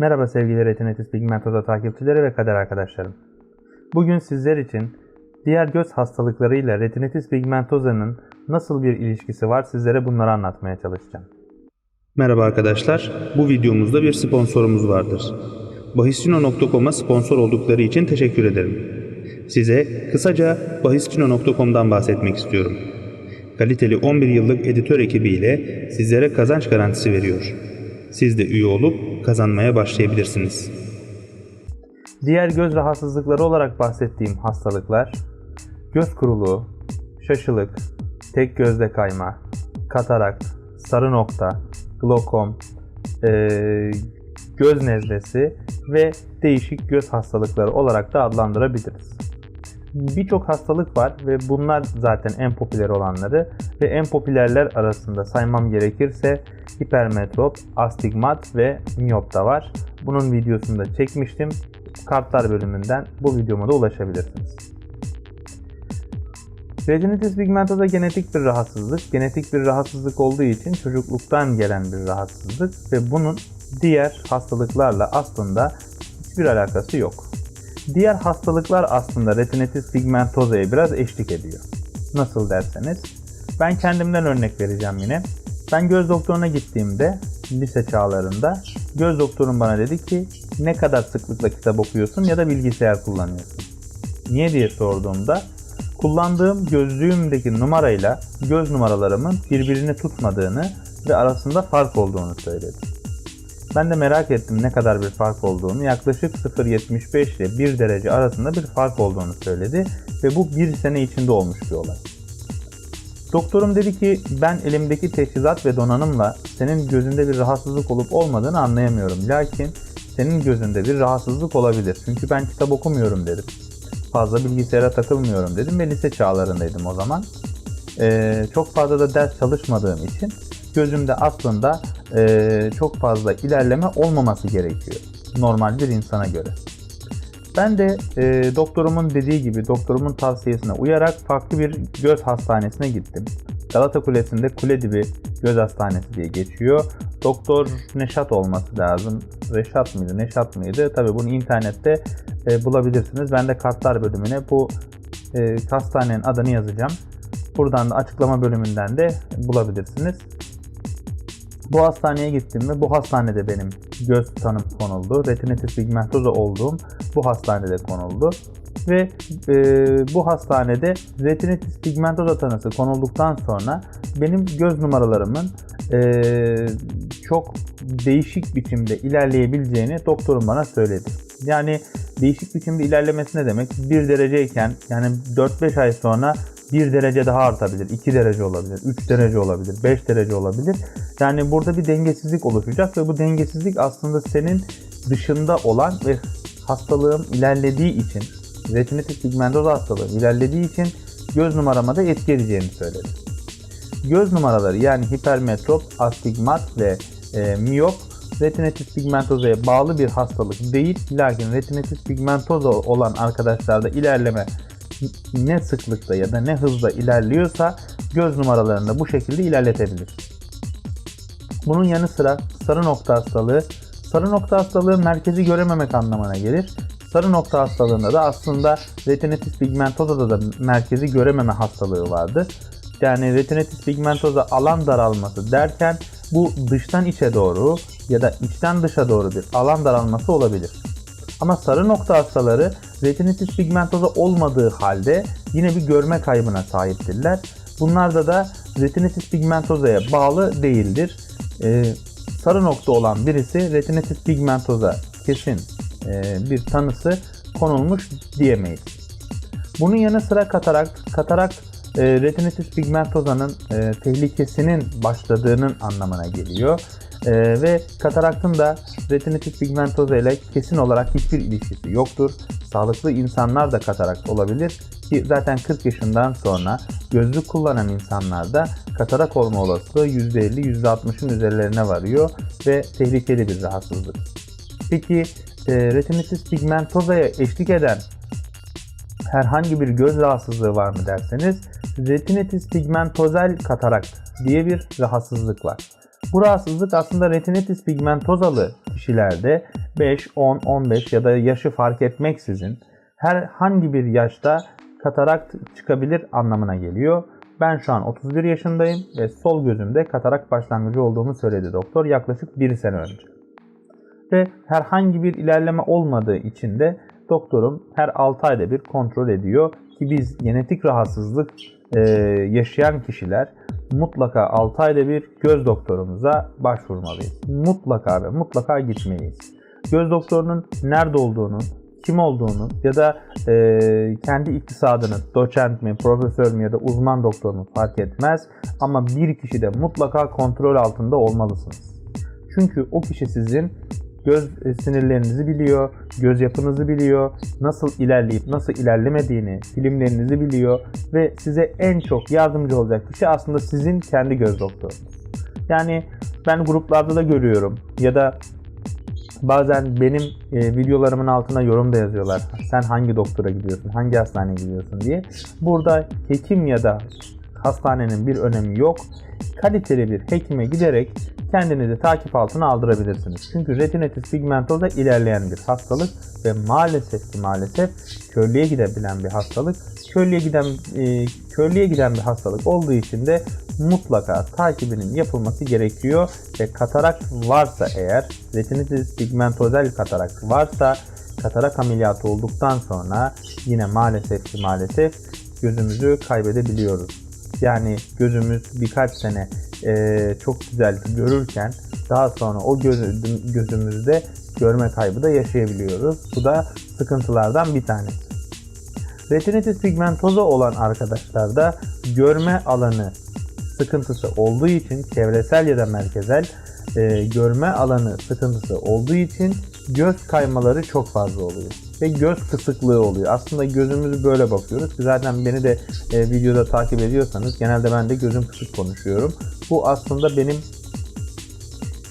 Merhaba sevgili retinitis pigmentosa takipçileri ve kader arkadaşlarım. Bugün sizler için diğer göz hastalıklarıyla retinitis pigmentosa'nın nasıl bir ilişkisi var sizlere bunları anlatmaya çalışacağım. Merhaba arkadaşlar. Bu videomuzda bir sponsorumuz vardır. Bahiscino.com'a sponsor oldukları için teşekkür ederim. Size kısaca bahiscino.com'dan bahsetmek istiyorum. Kaliteli 11 yıllık editör ekibiyle sizlere kazanç garantisi veriyor. Siz de üye olup kazanmaya başlayabilirsiniz. Diğer göz rahatsızlıkları olarak bahsettiğim hastalıklar göz kuruluğu, şaşılık, tek gözde kayma, katarakt, sarı nokta, glokom, eee, göz nezlesi ve değişik göz hastalıkları olarak da adlandırabiliriz. Birçok hastalık var ve bunlar zaten en popüler olanları ve en popülerler arasında saymam gerekirse hipermetrop, astigmat ve miyop da var. Bunun videosunu da çekmiştim. Kartlar bölümünden bu videoma da ulaşabilirsiniz. Retinitis pigmentosa genetik bir rahatsızlık. Genetik bir rahatsızlık olduğu için çocukluktan gelen bir rahatsızlık ve bunun diğer hastalıklarla aslında hiçbir alakası yok. Diğer hastalıklar aslında retinitis pigmentosa'ya biraz eşlik ediyor. Nasıl derseniz, ben kendimden örnek vereceğim yine. Ben göz doktoruna gittiğimde lise çağlarında göz doktorum bana dedi ki ne kadar sıklıkla kitap okuyorsun ya da bilgisayar kullanıyorsun. Niye diye sorduğumda kullandığım gözlüğümdeki numarayla göz numaralarımın birbirini tutmadığını ve arasında fark olduğunu söyledi. Ben de merak ettim ne kadar bir fark olduğunu. Yaklaşık 0.75 ile 1 derece arasında bir fark olduğunu söyledi ve bu bir sene içinde olmuş bir olay. Doktorum dedi ki ben elimdeki teçhizat ve donanımla senin gözünde bir rahatsızlık olup olmadığını anlayamıyorum. Lakin senin gözünde bir rahatsızlık olabilir. Çünkü ben kitap okumuyorum dedim. Fazla bilgisayara takılmıyorum dedim ve lise çağlarındaydım o zaman. Ee, çok fazla da ders çalışmadığım için gözümde aslında e, çok fazla ilerleme olmaması gerekiyor. Normal bir insana göre. Ben de e, doktorumun dediği gibi doktorumun tavsiyesine uyarak farklı bir göz hastanesine gittim. Galata Kulesi'nde Kule Dibi Göz Hastanesi diye geçiyor. Doktor Neşat olması lazım. Reşat mıydı, Neşat mıydı? Tabi bunu internette e, bulabilirsiniz. Ben de kartlar bölümüne bu e, hastanenin adını yazacağım. Buradan da açıklama bölümünden de bulabilirsiniz. Bu hastaneye gittim ve bu hastanede benim göz tanım konuldu. Retinitis pigmentosa olduğum bu hastanede konuldu. Ve e, bu hastanede retinitis pigmentosa tanısı konulduktan sonra benim göz numaralarımın e, çok değişik biçimde ilerleyebileceğini doktorum bana söyledi. Yani değişik biçimde ilerlemesi ne demek? 1 dereceyken yani 4-5 ay sonra 1 derece daha artabilir, 2 derece olabilir, 3 derece olabilir, 5 derece olabilir. Yani burada bir dengesizlik oluşacak ve bu dengesizlik aslında senin dışında olan ve hastalığım ilerlediği için, retinitis pigmentosa hastalığı ilerlediği için göz numarama da etki edeceğini söyledi. Göz numaraları yani hipermetrop, astigmat ve e, miyop retinitis pigmentosa'ya bağlı bir hastalık değil. Lakin retinitis pigmentosa olan arkadaşlarda ilerleme ne sıklıkta ya da ne hızla ilerliyorsa göz numaralarını bu şekilde ilerletebilir. Bunun yanı sıra sarı nokta hastalığı, sarı nokta hastalığı merkezi görememek anlamına gelir. Sarı nokta hastalığında da aslında retinitis pigmentosa'da da merkezi görememe hastalığı vardır. Yani retinitis pigmentosa alan daralması derken bu dıştan içe doğru ya da içten dışa doğru bir alan daralması olabilir. Ama sarı nokta hastaları retinitis pigmentosa olmadığı halde yine bir görme kaybına sahiptirler. Bunlarda da retinitis pigmentosa'ya bağlı değildir. Ee, sarı nokta olan birisi retinitis pigmentosa kesin e, bir tanısı konulmuş diyemeyiz. Bunun yanı sıra katarakt. Katarakt e, retinitis pigmentosa'nın e, tehlikesinin başladığının anlamına geliyor. Ee, ve kataraktın da retinitis pigmentosa ile kesin olarak hiçbir ilişkisi yoktur. Sağlıklı insanlar da katarakt olabilir ki zaten 40 yaşından sonra gözlük kullanan insanlarda katarak olma olasılığı %50-%60'ın üzerlerine varıyor ve tehlikeli bir rahatsızlık. Peki e, retinitis pigmentosa'ya eşlik eden herhangi bir göz rahatsızlığı var mı derseniz retinitis pigmentosal katarakt diye bir rahatsızlık var. Bu rahatsızlık aslında retinitis pigmentosalı kişilerde 5, 10, 15 ya da yaşı fark etmeksizin herhangi bir yaşta katarakt çıkabilir anlamına geliyor. Ben şu an 31 yaşındayım ve sol gözümde katarak başlangıcı olduğumu söyledi doktor yaklaşık 1 sene önce. Ve herhangi bir ilerleme olmadığı için de doktorum her 6 ayda bir kontrol ediyor ki biz genetik rahatsızlık yaşayan kişiler mutlaka 6 ayda bir göz doktorumuza başvurmalıyız. Mutlaka ve mutlaka gitmeliyiz. Göz doktorunun nerede olduğunu, kim olduğunu ya da e, kendi iktisadını, doçent mi, profesör mü ya da uzman doktor mu fark etmez. Ama bir kişi de mutlaka kontrol altında olmalısınız. Çünkü o kişi sizin göz sinirlerinizi biliyor, göz yapınızı biliyor, nasıl ilerleyip nasıl ilerlemediğini, filmlerinizi biliyor ve size en çok yardımcı olacak kişi aslında sizin kendi göz doktorunuz. Yani ben gruplarda da görüyorum ya da bazen benim e, videolarımın altına yorum da yazıyorlar. Sen hangi doktora gidiyorsun, hangi hastaneye gidiyorsun diye. Burada hekim ya da hastanenin bir önemi yok. Kaliteli bir hekime giderek kendinizi takip altına aldırabilirsiniz. Çünkü retinitis pigmentosa ilerleyen bir hastalık ve maalesef ki maalesef körlüğe gidebilen bir hastalık. Körlüğe giden e, körlüğe giden bir hastalık olduğu için de mutlaka takibinin yapılması gerekiyor ve katarak varsa eğer retinitis pigmentosal katarak varsa katarak ameliyatı olduktan sonra yine maalesef ki maalesef gözümüzü kaybedebiliyoruz. Yani gözümüz birkaç sene e, çok güzel görürken daha sonra o göz, gözümüzde görme kaybı da yaşayabiliyoruz. Bu da sıkıntılardan bir tanesi. Retinitis pigmentosa olan arkadaşlarda görme alanı sıkıntısı olduğu için çevresel ya da merkezel e, görme alanı sıkıntısı olduğu için göz kaymaları çok fazla oluyor ve göz kısıklığı oluyor. Aslında gözümüzü böyle bakıyoruz. Zaten beni de e, videoda takip ediyorsanız genelde ben de gözüm kısık konuşuyorum. Bu aslında benim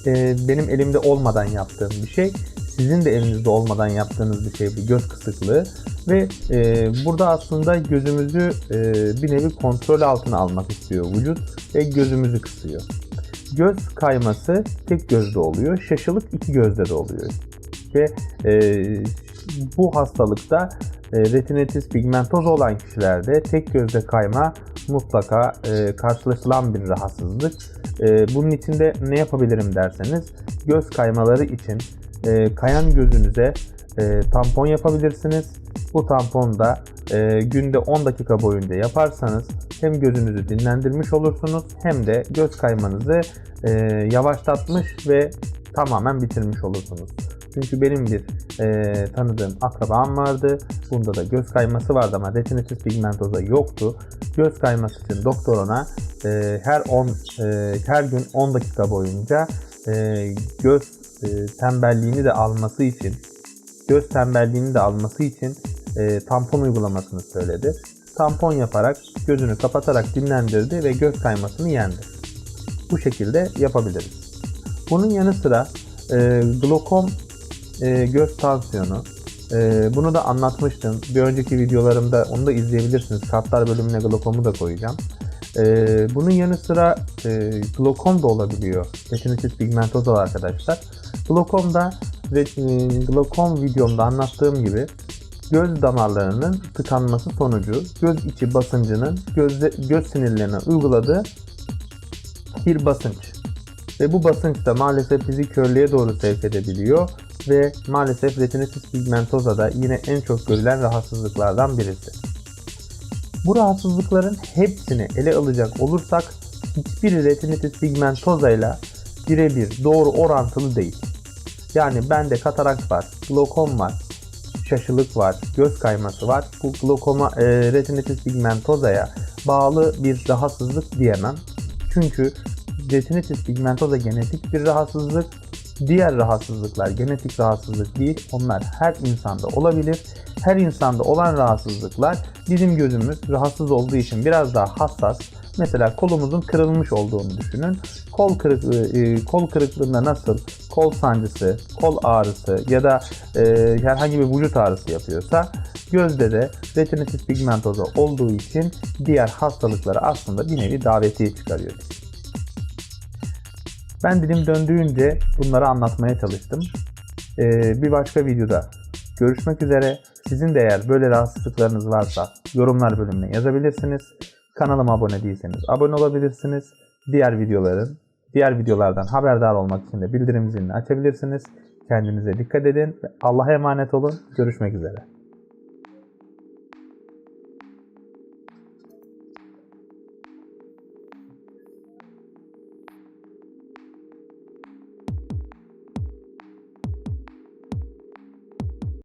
e, benim elimde olmadan yaptığım bir şey. Sizin de elinizde olmadan yaptığınız bir şey bu göz kısıklığı ve e, burada aslında gözümüzü e, bir nevi kontrol altına almak istiyor vücut ve gözümüzü kısıyor. Göz kayması tek gözde oluyor, şaşılık iki gözde de oluyor ve e, bu hastalıkta e, retinitis pigmentosa olan kişilerde tek gözde kayma mutlaka e, karşılaşılan bir rahatsızlık. E, bunun için de ne yapabilirim derseniz göz kaymaları için e, kayan gözünüze e, tampon yapabilirsiniz. Bu tampon da e, günde 10 dakika boyunca yaparsanız hem gözünüzü dinlendirmiş olursunuz hem de göz kaymanızı e, yavaşlatmış ve tamamen bitirmiş olursunuz. Çünkü benim bir e, tanıdığım akrabam vardı. Bunda da göz kayması vardı ama retinitis pigmentosa yoktu. Göz kayması için doktor ona e, her 10 e, her gün 10 dakika boyunca e, göz e, tembelliğini de alması için göz tembelliğini de alması için e, tampon uygulamasını söyledi. Tampon yaparak gözünü kapatarak dinlendirdi ve göz kaymasını yendi. Bu şekilde yapabiliriz. Bunun yanı sıra e, glokom e, göz tansiyonu. E, bunu da anlatmıştım. Bir önceki videolarımda onu da izleyebilirsiniz. Kartlar bölümüne glokomu da koyacağım. E, bunun yanı sıra e, glokom da olabiliyor. Retinitis pigmentosa arkadaşlar. Glokomda e, glokom videomda anlattığım gibi göz damarlarının tıkanması sonucu göz içi basıncının gözde, göz sinirlerine uyguladığı bir basınç. Ve bu basınç da maalesef bizi körlüğe doğru sevk edebiliyor ve maalesef retinitis pigmentosa da yine en çok görülen rahatsızlıklardan birisi. Bu rahatsızlıkların hepsini ele alacak olursak hiçbir retinitis pigmentosa ile birebir doğru orantılı değil. Yani bende katarakt var, glokom var, şaşılık var, göz kayması var. Bu glokoma, e, retinitis pigmentosa'ya bağlı bir rahatsızlık diyemem. Çünkü retinitis pigmentosa genetik bir rahatsızlık Diğer rahatsızlıklar genetik rahatsızlık değil. Onlar her insanda olabilir. Her insanda olan rahatsızlıklar bizim gözümüz rahatsız olduğu için biraz daha hassas. Mesela kolumuzun kırılmış olduğunu düşünün. Kol kırıklığı, e, kol kırıklığında nasıl kol sancısı, kol ağrısı ya da e, herhangi bir vücut ağrısı yapıyorsa gözde de retinitis pigmentosa olduğu için diğer hastalıkları aslında bir nevi davetiye çıkarıyor. Ben dilim döndüğünce bunları anlatmaya çalıştım. Ee, bir başka videoda görüşmek üzere. Sizin de eğer böyle rahatsızlıklarınız varsa yorumlar bölümüne yazabilirsiniz. Kanalıma abone değilseniz abone olabilirsiniz. Diğer videoların, diğer videolardan haberdar olmak için de bildirim zilini açabilirsiniz. Kendinize dikkat edin. Allah'a emanet olun. Görüşmek üzere.